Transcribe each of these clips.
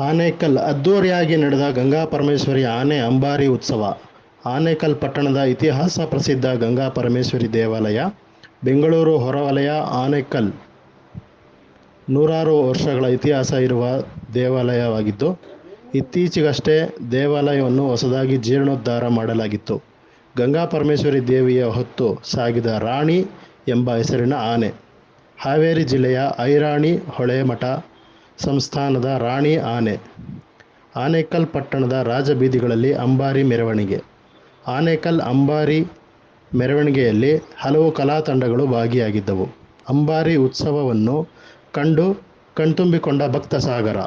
ಆನೇಕಲ್ ಅದ್ದೂರಿಯಾಗಿ ನಡೆದ ಗಂಗಾ ಪರಮೇಶ್ವರಿ ಆನೆ ಅಂಬಾರಿ ಉತ್ಸವ. ಆನೇಕಲ್ ಪಟ್ಟಣದ ಇತಿಹಾಸ ಪ್ರಸಿದ್ಧ ಗಂಗಾ ಪರಮೇಶ್ವರಿ ದೇವಾಲಯ, ಬೆಂಗಳೂರು ಹೊರವಲಯ ಆನೇಕಲ್. ನೂರಾರು ವರ್ಷಗಳ ಇತಿಹಾಸ ಇರುವ ದೇವಾಲಯವಾಗಿದ್ದು, ಇತ್ತೀಚೆಗಷ್ಟೇ ದೇವಾಲಯವನ್ನು ಹೊಸದಾಗಿ ಜೀರ್ಣೋದ್ಧಾರ ಮಾಡಲಾಗಿತ್ತು. ಗಂಗಾ ಪರಮೇಶ್ವರಿ ದೇವಿಯ ಹೊತ್ತು ಸಾಗಿದ ರಾಣಿ ಎಂಬ ಹೆಸರಿನ ಆನೆ. ಹಾವೇರಿ ಜಿಲ್ಲೆಯ ಐರಾಣಿ ಹೊಳೆಮಠ ಸಂಸ್ಥಾನದ ರಾಣಿ ಆನೆ. ಆನೇಕಲ್ ಪಟ್ಟಣದ ರಾಜಬೀದಿಗಳಲ್ಲಿ ಅಂಬಾರಿ ಮೆರವಣಿಗೆ. ಆನೇಕಲ್ ಅಂಬಾರಿ ಮೆರವಣಿಗೆಯಲ್ಲಿ ಹಲವು ಕಲಾ ತಂಡಗಳು ಭಾಗಿಯಾಗಿದ್ದವು. ಅಂಬಾರಿ ಉತ್ಸವವನ್ನು ಕಂಡು ಕಣ್ತುಂಬಿಕೊಂಡ ಭಕ್ತ ಸಾಗರ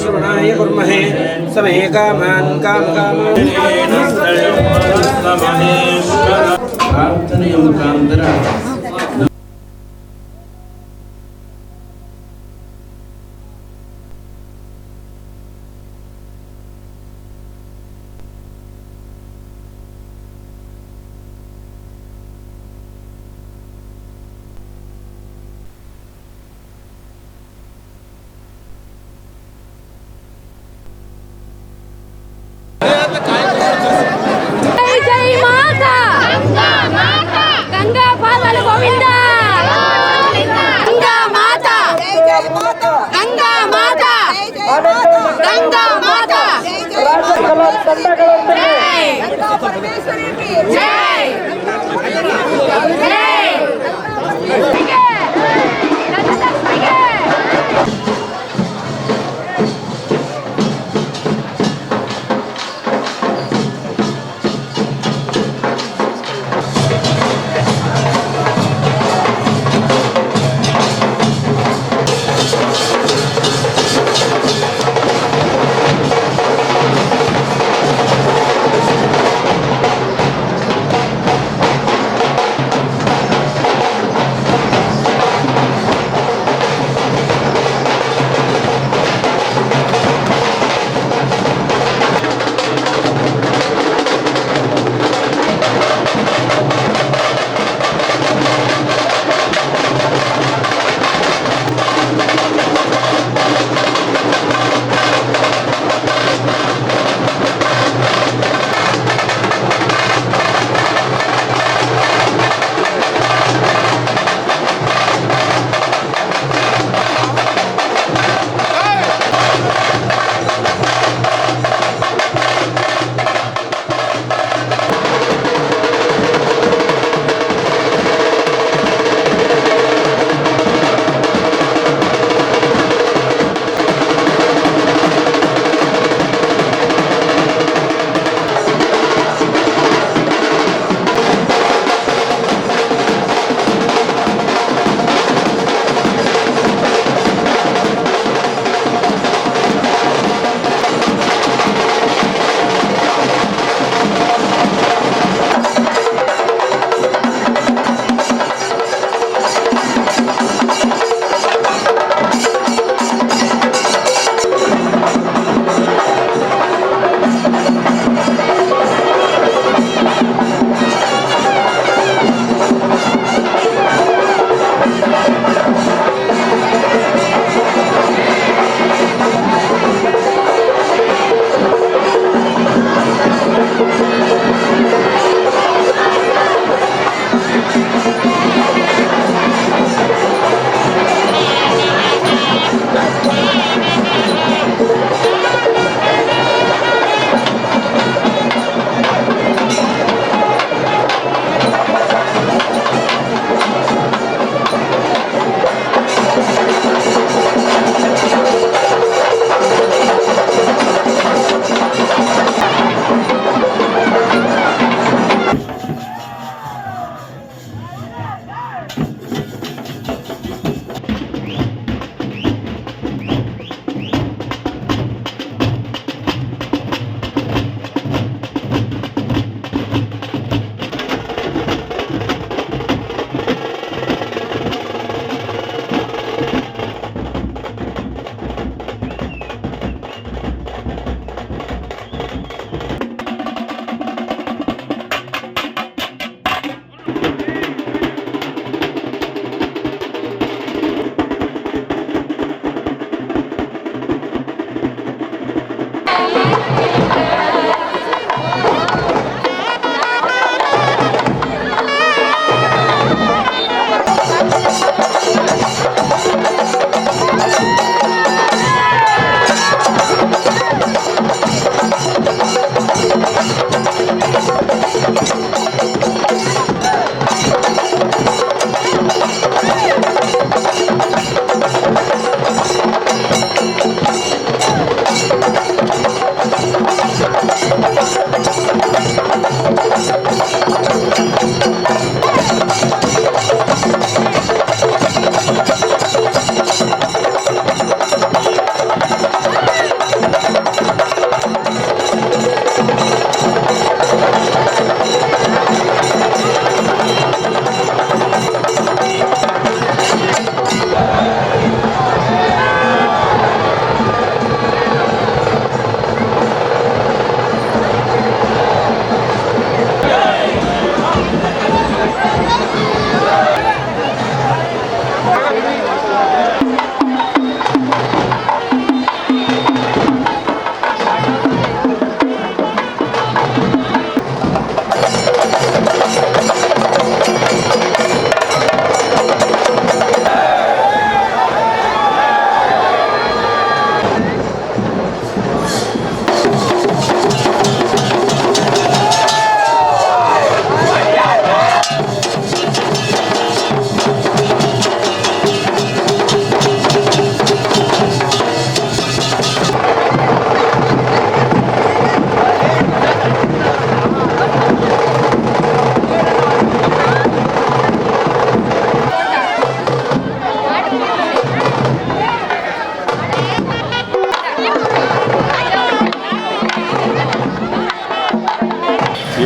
श्रवणाय कुर्महे समे कामान् काम कामान् कान्तरं कान्तरः గంగా మాత. జై. జై. జై.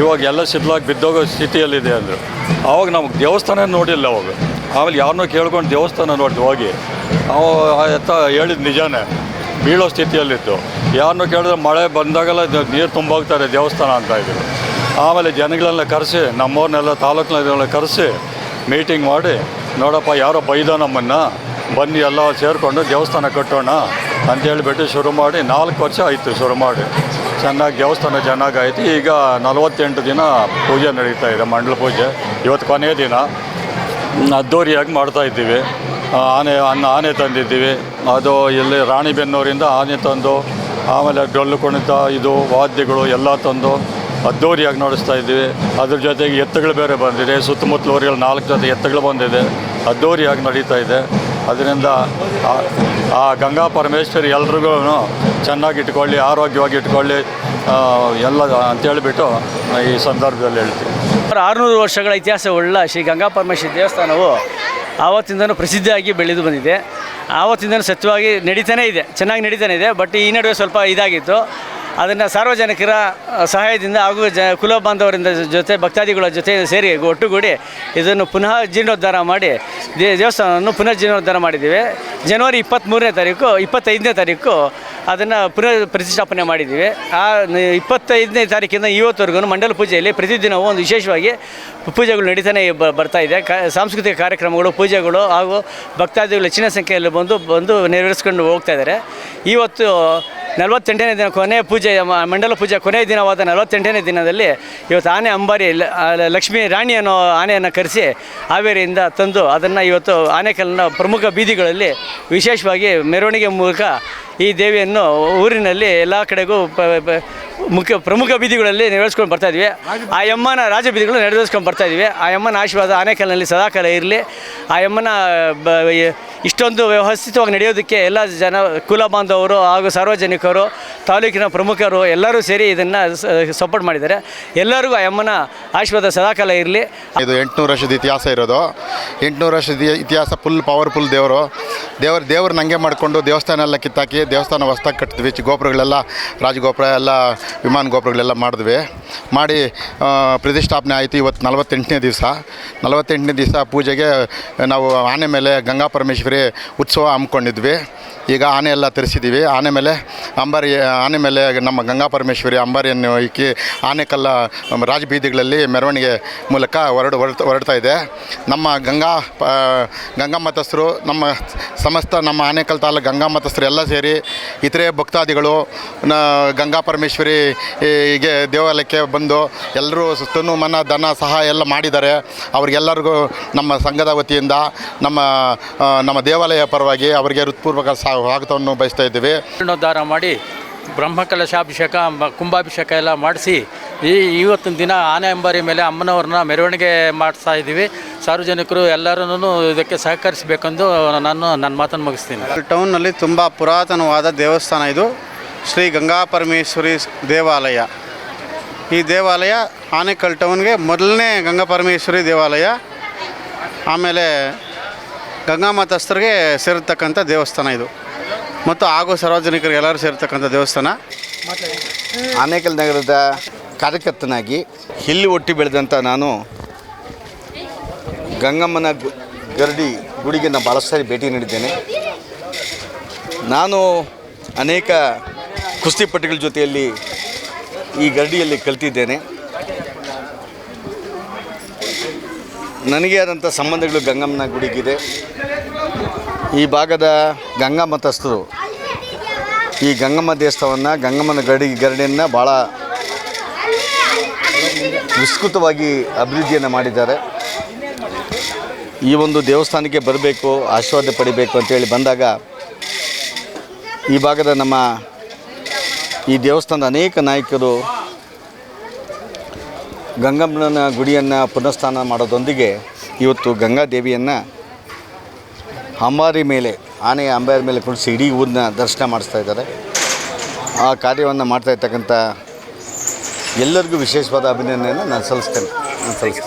ಇವಾಗ ಎಲ್ಲ ಶಿಥಿಲಾಗಿ ಬಿದ್ದೋಗೋ ಸ್ಥಿತಿಯಲ್ಲಿದೆ ಅಂದರು. ಆವಾಗ ನಮಗೆ ದೇವಸ್ಥಾನ ನೋಡಿಲ್ಲ ಅವಾಗ. ಆಮೇಲೆ ಯಾರನ್ನೋ ಕೇಳ್ಕೊಂಡು ದೇವಸ್ಥಾನ ನೋಡಿದ್ವಿ ಹೋಗಿ. ಅವ ಎತ್ತ ಹೇಳಿದ ನಿಜಾನೇ, ಬೀಳೋ ಸ್ಥಿತಿಯಲ್ಲಿತ್ತು. ಯಾರನ್ನೂ ಕೇಳಿದ್ರೆ ಮಳೆ ಬಂದಾಗೆಲ್ಲ ನೀರು ತುಂಬೋಗ್ತಾರೆ ದೇವಸ್ಥಾನ ಅಂತ ಇದ್ರು. ಆಮೇಲೆ ಜನಗಳೆಲ್ಲ ಕರೆಸಿ ನಮ್ಮವ್ರನ್ನೆಲ್ಲ ತಾಲೂಕಿನಲ್ಲಿ ಕರೆಸಿ ಮೀಟಿಂಗ್ ಮಾಡಿ, ನೋಡಪ್ಪ ಯಾರೋ ಬೈದ ನಮ್ಮನ್ನು, ಬನ್ನಿ ಎಲ್ಲ ಸೇರಿಕೊಂಡು ದೇವಸ್ಥಾನ ಕಟ್ಟೋಣ ಅಂತ ಹೇಳಿಬಿಟ್ಟು ಶುರು ಮಾಡಿ ನಾಲ್ಕು ವರ್ಷ ಆಯಿತು ಶುರು ಮಾಡಿ. ಚೆನ್ನಾಗಿ ದೇವಸ್ಥಾನ ಚೆನ್ನಾಗಿ ಆಯಿತು. ಈಗ ನಲವತ್ತೆಂಟು ದಿನ ಪೂಜೆ ನಡೀತಾ ಇದೆ, ಮಂಡಲ ಪೂಜೆ. ಇವತ್ತು ಕೊನೆಯ ದಿನ. ಅದ್ದೂರಿಯಾಗಿ ಮಾಡ್ತಾ ಇದ್ದೀವಿ. ಆನೆ, ಅನ್ನ, ಆನೆ ತಂದಿದ್ದೀವಿ. ಅದು ಇಲ್ಲಿ ರಾಣಿಬೆನ್ನೂರಿಂದ ಆನೆ ತಂದು, ಆಮೇಲೆ ಡೊಳ್ಳು ಕುಣಿತ, ಇದು ವಾದ್ಯಗಳು ಎಲ್ಲ ತಂದು ಅದ್ದೂರಿಯಾಗಿ ನಡೆಸ್ತಾ ಇದ್ದೀವಿ. ಅದ್ರ ಜೊತೆಗೆ ಎತ್ತುಗಳು ಬೇರೆ ಬಂದಿದೆ. ಸುತ್ತಮುತ್ತಲ ಊರುಗಳು ನಾಲ್ಕು ಜೊತೆ ಎತ್ತುಗಳು ಬಂದಿದೆ. ಅದ್ದೂರಿಯಾಗಿ ನಡೀತಾ ಇದೆ. ಅದರಿಂದ ಆ- ಗಂಗಾ ಪರಮೇಶ್ವರಿ ಎಲ್ರಿಗೂ ಚೆನ್ನಾಗಿ ಇಟ್ಕೊಳ್ಳಿ, ಆರೋಗ್ಯವಾಗಿ ಇಟ್ಕೊಳ್ಳಿ ಎಲ್ಲ ಅಂತೇಳಿಬಿಟ್ಟು ಈ ಸಂದರ್ಭದಲ್ಲಿ ಹೇಳ್ತೀವಿ ಆರುನೂರು ವರ್ಷಗಳ ಇತಿಹಾಸವುಳ್ಳ ಶ್ರೀ ಗಂಗಾ ಪರಮೇಶ್ವರಿ ದೇವಸ್ಥಾನವು ಆವತ್ತಿಂದನೂ ಪ್ರಸಿದ್ಧಿಯಾಗಿ ಬೆಳೆದು ಬಂದಿದೆ. ಆವತ್ತಿಂದನೂ ಸತ್ಯವಾಗಿ ನಡೀತಾನೇ ಇದೆ, ಚೆನ್ನಾಗಿ ನಡೀತಾನೆ ಇದೆ ಬಟ್ ಈ ನಡುವೆ ಸ್ವಲ್ಪ ಇದಾಗಿತ್ತು. ಅದನ್ನು ಸಾರ್ವಜನಿಕರ ಸಹಾಯದಿಂದ ಹಾಗೂ ಜ ಕುಲ ಬಾಂಧವರಿಂದ ಜೊತೆ ಭಕ್ತಾದಿಗಳ ಜೊತೆ ಸೇರಿ ಒಟ್ಟುಗೂಡಿ ಇದನ್ನು ಪುನಃ ಜೀರ್ಣೋದ್ಧಾರ ಮಾಡಿ ದೇವಸ್ಥಾನವನ್ನು ಪುನಃ ಜೀರ್ಣೋದ್ಧಾರ ಮಾಡಿದ್ದೀವಿ. ಜನವರಿ ಇಪ್ಪತ್ತ್ಮೂರನೇ ತಾರೀಕು, ಇಪ್ಪತ್ತೈದನೇ ತಾರೀಕು ಅದನ್ನು ಪುನಃ ಪ್ರತಿಷ್ಠಾಪನೆ ಮಾಡಿದ್ದೀವಿ. ಆ ಇಪ್ಪತ್ತೈದನೇ ತಾರೀಕಿಂದ ಇವತ್ತವರೆಗೂ ಮಂಡಲ ಪೂಜೆಯಲ್ಲಿ ಪ್ರತಿದಿನವೂ ಒಂದು ವಿಶೇಷವಾಗಿ ಪೂಜೆಗಳು ನಡೀತಾನೆ ಬರ್ತಾ ಇದೆ. ಕ ಸಾಂಸ್ಕೃತಿಕ ಕಾರ್ಯಕ್ರಮಗಳು, ಪೂಜೆಗಳು ಹಾಗೂ ಭಕ್ತಾದಿಗಳು ಹೆಚ್ಚಿನ ಸಂಖ್ಯೆಯಲ್ಲಿ ಬಂದು ಬಂದು ನೆರವೇರಿಸ್ಕೊಂಡು ಹೋಗ್ತಾ ಇದ್ದಾರೆ. ಇವತ್ತು ನಲವತ್ತೆಂಟನೇ ದಿನ ಕೊನೆ ಪೂಜೆ ಮ- ಮಂಡಲ ಪೂಜೆ ಕೊನೆಯ ದಿನವಾದ ನಲವತ್ತೆಂಟನೇ ದಿನದಲ್ಲಿ ಇವತ್ತು ಆನೆ ಅಂಬಾರಿ ಲಕ್ಷ್ಮೀ ರಾಣಿ ಅನ್ನೋ ಆನೆಯನ್ನು ಕರೆಸಿ ಹಾವೇರಿಯಿಂದ ತಂದು ಅದನ್ನು ಇವತ್ತು ಆನೆಕಲ್ನ ಪ್ರಮುಖ ಬೀದಿಗಳಲ್ಲಿ ವಿಶೇಷವಾಗಿ ಮೆರವಣಿಗೆ ಮೂಲಕ ಈ ದೇವಿಯನ್ನು ಊರಿನಲ್ಲಿ ಎಲ್ಲ ಕಡೆಗೂ ಮುಖ್ಯ ಪ್ರಮುಖ ಬೀದಿಗಳಲ್ಲಿ ನೆರವೇರಿಸ್ಕೊಂಡು ಬರ್ತಾ ಇದ್ವಿ. ಆ ಯಮ್ಮನ ರಾಜ ಬೀದಿಗಳು ನೆರವೇರಿಸ್ಕೊಂಡು ಬರ್ತಾ ಇದ್ವಿ. ಆ ಯಮ್ಮನ ಆಶೀರ್ವಾದ ಆನೆಕಲ್ನಲ್ಲಿ ಸದಾಕಾಲ ಇರಲಿ. ಆ ಯಮ್ಮನ, ಬ ಇಷ್ಟೊಂದು ವ್ಯವಸ್ಥಿತವಾಗಿ ನಡೆಯೋದಕ್ಕೆ ಎಲ್ಲ ಜನ, ಕುಲ ಬಾಂಧವರು ಹಾಗೂ ಸಾರ್ವಜನಿಕರು, ತಾಲೂಕಿನ ಪ್ರಮುಖರು ಎಲ್ಲರೂ ಸೇರಿ ಇದನ್ನು ಸಪೋರ್ಟ್ ಮಾಡಿದ್ದಾರೆ. ಎಲ್ಲರಿಗೂ ಆ ಯಮ್ಮನ ಆಶೀರ್ವಾದ ಸದಾಕಾಲ ಇರಲಿ. ಇದು ಎಂಟುನೂರು ವರ್ಷದ ಇತಿಹಾಸ ಇರೋದು. ಎಂಟುನೂರು ವರ್ಷದ ಇತಿಹಾಸ ಫುಲ್ ಪವರ್ಫುಲ್ ದೇವರು. ದೇವ್ರ ದೇವ್ರನ್ನ ಹಂಗೆ ಮಾಡಿಕೊಂಡು ದೇವಸ್ಥಾನ ಎಲ್ಲ ಕಿತ್ತಾಕಿ ದೇವಸ್ಥಾನ ಹೊಸ್ದಾಗಿ ಕಟ್ಟಿದ್ವಿ ಗೋಪುರಗಳೆಲ್ಲ ರಾಜಗೋಪುರ ಎಲ್ಲ, ವಿಮಾನ ಗೋಪುರಗಳೆಲ್ಲ ಮಾಡಿದ್ವಿ. ಮಾಡಿ ಪ್ರತಿಷ್ಠಾಪನೆ ಆಯಿತು ಇವತ್ತು ನಲವತ್ತೆಂಟನೇ ದಿವಸ. ನಲವತ್ತೆಂಟನೇ ದಿವಸ ಪೂಜೆಗೆ ನಾವು ಆನೆ ಮೇಲೆ ಗಂಗಾ ಪರಮೇಶ್ವರಿ ಉತ್ಸವ ಹಮ್ಮಿಕೊಂಡಿದ್ವಿ. ಈಗ ಆನೆ ಎಲ್ಲ ತರಿಸಿದ್ದೀವಿ. ಆನೆ ಮೇಲೆ ಅಂಬಾರಿ, ಆನೆ ಮೇಲೆ ನಮ್ಮ ಗಂಗಾ ಪರಮೇಶ್ವರಿ ಅಂಬಾರಿಯನ್ನು ಇಕ್ಕಿ ಆನೆಕಲ್ಲ ರಾಜಬೀದಿಗಳಲ್ಲಿ ಮೆರವಣಿಗೆ ಮೂಲಕ ಹೊರಡು, ಹೊರಡ್ತಾ ಇದೆ. ನಮ್ಮ ಗಂಗಾ, ಪ, ಗಂಗಾ ಮತಸ್ಥರು, ನಮ್ಮ ಸಮಸ್ತ ನಮ್ಮ ಆನೆಕಲ್ ತಾಲೂಕು ಗಂಗಾ ಮತಸ್ಥರು ಎಲ್ಲ ಸೇರಿ ಇತರೆ ಭಕ್ತಾದಿಗಳು ಗಂಗಾ ಪರಮೇಶ್ವರಿ ಹೀಗೆ ದೇವಾಲಯಕ್ಕೆ ಬಂದು ಎಲ್ಲರೂ ಸುತ್ತನು ಮನ, ಧನ, ಸಹಾಯ ಎಲ್ಲ ಮಾಡಿದ್ದಾರೆ. ಅವ್ರಿಗೆಲ್ಲರಿಗೂ ನಮ್ಮ ಸಂಘದ ವತಿಯಿಂದ ನಮ್ಮ ನಮ್ಮ ದೇವಾಲಯ ಪರವಾಗಿ ಅವರಿಗೆ ಹೃತ್ಪೂರ್ವಕ ಸ್ವಾಗತವನ್ನು ಬಯಸ್ತಾ ಇದ್ದೀವಿ. ಜೀರ್ಣೋದ್ಧಾರ ಮಾಡಿ ಬ್ರಹ್ಮಕಲಶಾಭಿಷೇಕ ಮ- ಕುಂಭಾಭಿಷೇಕ ಎಲ್ಲ ಮಾಡಿಸಿ ಈ ಇವತ್ತಿನ ದಿನ ಆನೆ ಅಂಬಾರಿ ಮೇಲೆ ಅಮ್ಮನವ್ರನ್ನ ಮೆರವಣಿಗೆ ಮಾಡಿಸ್ತಾ ಇದ್ದೀವಿ. ಸಾರ್ವಜನಿಕರು ಎಲ್ಲರೂ ಇದಕ್ಕೆ ಸಹಕರಿಸಬೇಕೆಂದು ನಾನು ನನ್ನ ಮಾತನ್ನು ಮುಗಿಸ್ತೀನಿ. ಟೌನ್ನಲ್ಲಿ ತುಂಬ ಪುರಾತನವಾದ ದೇವಸ್ಥಾನ ಇದು. ಶ್ರೀ ಗಂಗಾ ಪರಮೇಶ್ವರಿ ಸ್- ದೇವಾಲಯ. ಈ ದೇವಾಲಯ ಆನೆಕಲ್ ಟೌನ್ಗೆ ಮೊದಲನೇ ಗಂಗಾ ಪರಮೇಶ್ವರಿ ದೇವಾಲಯ. ಆಮೇಲೆ ಗಂಗಾ ಮಾತಸ್ಥರಿಗೆ ಸೇರಿರ್ತಕ್ಕಂಥ ದೇವಸ್ಥಾನ ಇದು. ಮತ್ತು ಹಾಗೂ ಸಾರ್ವಜನಿಕರಿಗೆ ಎಲ್ಲರೂ ಸೇರ್ತಕ್ಕಂಥ ದೇವಸ್ಥಾನ. ಆನೇಕಲ್ ನಗರದ ಕಾರ್ಯಕರ್ತನಾಗಿ ಇಲ್ಲಿ ಒಟ್ಟಿ ಬೆಳೆದಂಥ ನಾನು ಗಂಗಮ್ಮನ ಗರಡಿ ಗುಡಿಗೆ ನಾನು ಭಾಳ ಸಾರಿ ಭೇಟಿ ನೀಡಿದ್ದೇನೆ. ನಾನು ಅನೇಕ ಕುಸ್ತಿಪಟುಗಳ ಜೊತೆಯಲ್ಲಿ ಈ ಗರಡಿಯಲ್ಲಿ ಕಲ್ತಿದ್ದೇನೆ. ನನಗೆ ಆದಂಥ ಸಂಬಂಧಗಳು ಗಂಗಮ್ಮನ ಗುಡಿಗಿದೆ. ಈ ಭಾಗದ ಗಂಗಾ ಮತಸ್ಥರು. ಈ ಗಂಗಮ್ಮ ದೇವಸ್ಥಾನವನ್ನು ಗಂಗಮ್ಮನ ಗಡಿ ಗರಡಿಯನ್ನು ಭಾಳ ವಿಸ್ತೃತವಾಗಿ ಅಭಿವೃದ್ಧಿಯನ್ನು ಮಾಡಿದ್ದಾರೆ. ಈ ಒಂದು ದೇವಸ್ಥಾನಕ್ಕೆ ಬರಬೇಕು, ಆಶೀರ್ವಾದ ಪಡಿಬೇಕು ಅಂತೇಳಿ ಬಂದಾಗ ಈ ಭಾಗದ ನಮ್ಮ ಈ ದೇವಸ್ಥಾನದ ಅನೇಕ ನಾಯಕರು ಗಂಗಮ್ಮನ ಗುಡಿಯನ್ನು ಪುನಃಸ್ಥಾನ ಮಾಡೋದೊಂದಿಗೆ ಇವತ್ತು ಗಂಗಾದೇವಿಯನ್ನು ಅಂಬಾರಿ ಮೇಲೆ, ಆನೆಯ ಅಂಬಾರಿ ಮೇಲೆ ಕುಳಿಸಿ ಇಡೀ ಊರಿನ ದರ್ಶನ ಮಾಡಿಸ್ತಾ ಇದ್ದಾರೆ. ಆ ಕಾರ್ಯವನ್ನು ಮಾಡ್ತಾ ಇರ್ತಕ್ಕಂಥ ಎಲ್ಲರಿಗೂ ವಿಶೇಷವಾದ ಅಭಿನಂದನೆಯನ್ನು ನಾನು ಸಲ್ಲಿಸ್ತೇನೆ. ನಾನು ಸಲ್ಲಿಸ್ತೇನೆ.